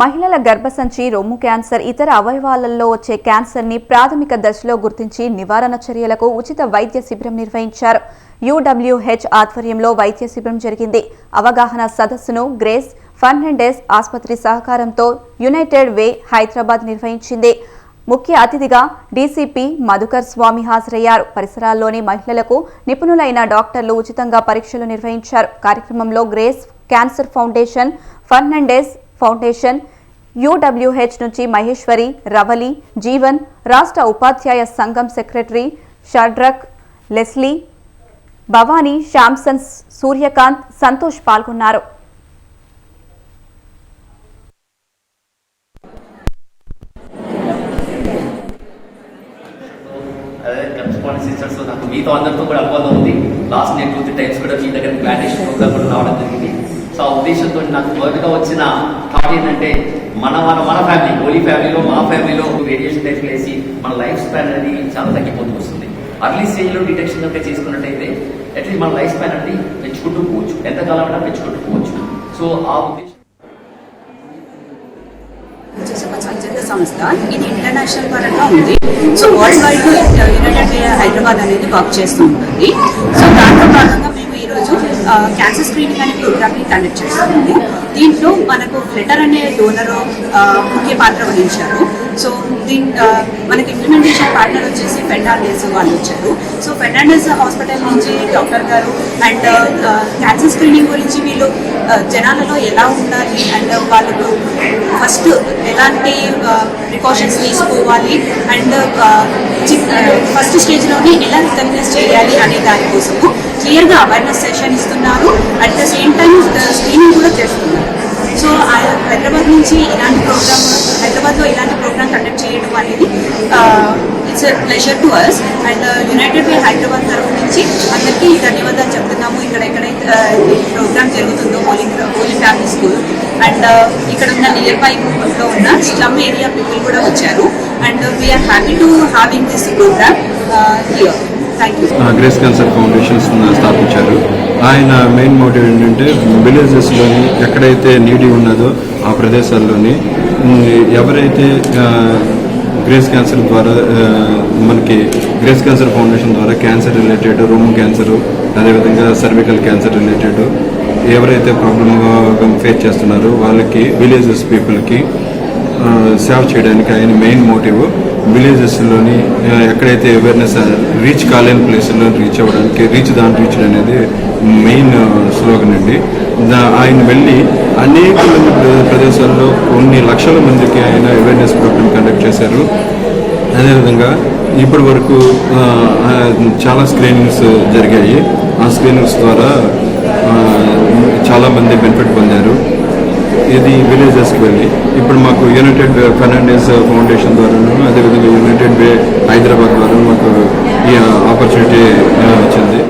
మహిళల గర్భసంచి రొమ్ము క్యాన్సర్ ఇతర అవయవాలలో వచ్చే క్యాన్సర్ని ప్రాథమిక దశలో గుర్తించి నివారణ చర్యలకు ఉచిత వైద్య శిబిరం నిర్వహించారు. యూడబ్ల్యూహెచ్ ఆధ్వర్యంలో వైద్య శిబిరం జరిగింది. అవగాహన సదస్సును గ్రేస్ ఫర్నాండెస్ ఆసుపత్రి సహకారంతో యునైటెడ్ వే హైదరాబాద్ నిర్వహించింది. ముఖ్య అతిథిగా డీసీపీ మధుకర్ స్వామి హాజరయ్యారు. పరిసరాల్లోని మహిళలకు నిపుణులైన డాక్టర్లు ఉచితంగా పరీక్షలు నిర్వహించారు. కార్యక్రమంలో Grace cancer foundation Fernandes foundation UWH నుంచి మహేశ్వరి రవలి జీవన్ రాష్ట్ర ఉపాధ్యాయ సంఘం secretary Shadrach Leslie Bhavani Samson Suryakant Santosh పాల్గొన్నారు. నాకు మీతో అందరితో కూడా అనుబంధం ఉంది. లాస్ట్ నేను టూ త్రీ టైమ్స్ కూడా మీ దగ్గర ప్లాంటేషన్ ప్రోగ్రామ్ కూడా రావడం జరిగింది. సో ఆ ఉద్దేశంతో నాకు మొదటగా వచ్చిన థాట్ ఏంటంటే మన మన మన ఫ్యామిలీ ఓలీ ఫ్యామిలీలో మా ఫ్యామిలీలో రేడియేషన్ టైప్ వేసి మన లైఫ్ స్పాన్ అనేది చాలా తగ్గిపోతూ వస్తుంది. అర్లీ స్టేజ్లో డిటెక్షన్ కనుక చేసుకున్నట్టయితే అట్లీస్ట్ మన లైఫ్ స్పాన్ అనేది పెంచుకుంటూ పోవచ్చు. ఎంతకాలం అయినా పెంచుకుంటూ పోవచ్చు. సో ఆ ఉద్దేశం సంస్థ ఇది ఇంటర్నేషనల్ పరంగా ఉంది. So world wide united Hyderabad అనేది వర్క్ చేస్తూ ఉంటుంది సో క్యాన్సర్ స్క్రీనింగ్ అనే ప్రోగ్రామ్ని కండక్ట్ చేస్తున్నాము దీంట్లో మనకు ఫ్లెటర్ అనే డోనర్ ముఖ్య పాత్ర వహించారు. సో దీని మనకి ఇంప్లిమెంటేషన్ పార్ట్నర్ వచ్చేసి ఫెర్నాండెస్ వాళ్ళు వచ్చారు. సో ఫెర్నాండెస్ హాస్పిటల్ నుంచి డాక్టర్ గారు అండ్ క్యాన్సర్ స్క్రీనింగ్ గురించి వీళ్ళు జనాలలో ఎలా ఉండాలి అండ్ వాళ్ళకు ఫస్ట్ ఎలాంటి ప్రికాషన్స్ తీసుకోవాలి అండ్ ఫస్ట్ స్టేజ్లోనే ఎలా రికగ్నైజ్ చేయాలి అనే దానికోసము క్లియర్గా అవేర్నెస్ సెషన్ ఇస్తున్నారు హైదరాబాద్ నుంచి ఇలాంటి ప్రోగ్రామ్ హైదరాబాద్లో ఇలాంటి ప్రోగ్రామ్ కండక్ట్ చేయడం అనేది it's pleasure to us and united way Hyderabad తరఫు నుంచి అందరికీ ధన్యవాదాలు చెప్తున్నాము. ఇక్కడ ఎక్కడైతే ఈ ప్రోగ్రామ్ జరుగుతుందో holy holy family school. And uh, ఇక్కడ ఉన్న నియర్ బై లో ఉన్న స్లమ్ ఏరియా పీపుల్ కూడా వచ్చారు. And we are happy to having this program here thank you Grace cancer foundations స్థాపించారు ఆయన మెయిన్ మోటివ్ ఏంటంటే విలేజెస్లోని ఎక్కడైతే నీడి ఉన్నదో ఆ ప్రదేశాల్లోని ఎవరైతే గ్రేస్ క్యాన్సర్ ద్వారా మనకి గ్రేస్ క్యాన్సర్ ఫౌండేషన్ ద్వారా క్యాన్సర్ రిలేటెడ్ రూమ్ క్యాన్సర్ అదేవిధంగా సర్వికల్ క్యాన్సర్ రిలేటెడ్ ఎవరైతే ప్రాబ్లమ్ ఫేస్ చేస్తున్నారో వాళ్ళకి విలేజెస్ పీపుల్కి సేవ్ చేయడానికి ఆయన మెయిన్ మోటివ్ విలేజెస్లోని ఎక్కడైతే అవేర్నెస్ రీచ్ కాలేని ప్లేస్లో రీచ్ అవ్వడానికి రీచ్ దాని రీచ్ అనేది మెయిన్ స్లోగన్ అండి. ఆయన వెళ్ళి అనేక మంది ప్రదేశాల్లో కొన్ని లక్షల మందికి ఆయన అవేర్నెస్ ప్రోగ్రామ్ కండక్ట్ చేశారు. అదేవిధంగా ఇప్పటి వరకు చాలా స్క్రీనింగ్స్ జరిగాయి. ఆ స్క్రీనింగ్స్ ద్వారా చాలామంది బెనిఫిట్ పొందారు. ఇది విలేజెస్కి వెళ్ళి. ఇప్పుడు మాకు యునైటెడ్ ఫర్నాండెస్ ఫౌండేషన్ ద్వారాను అదేవిధంగా యునైటెడ్ వే హైదరాబాద్ ద్వారా మాకు ఈ ఆపర్చునిటీ వచ్చింది.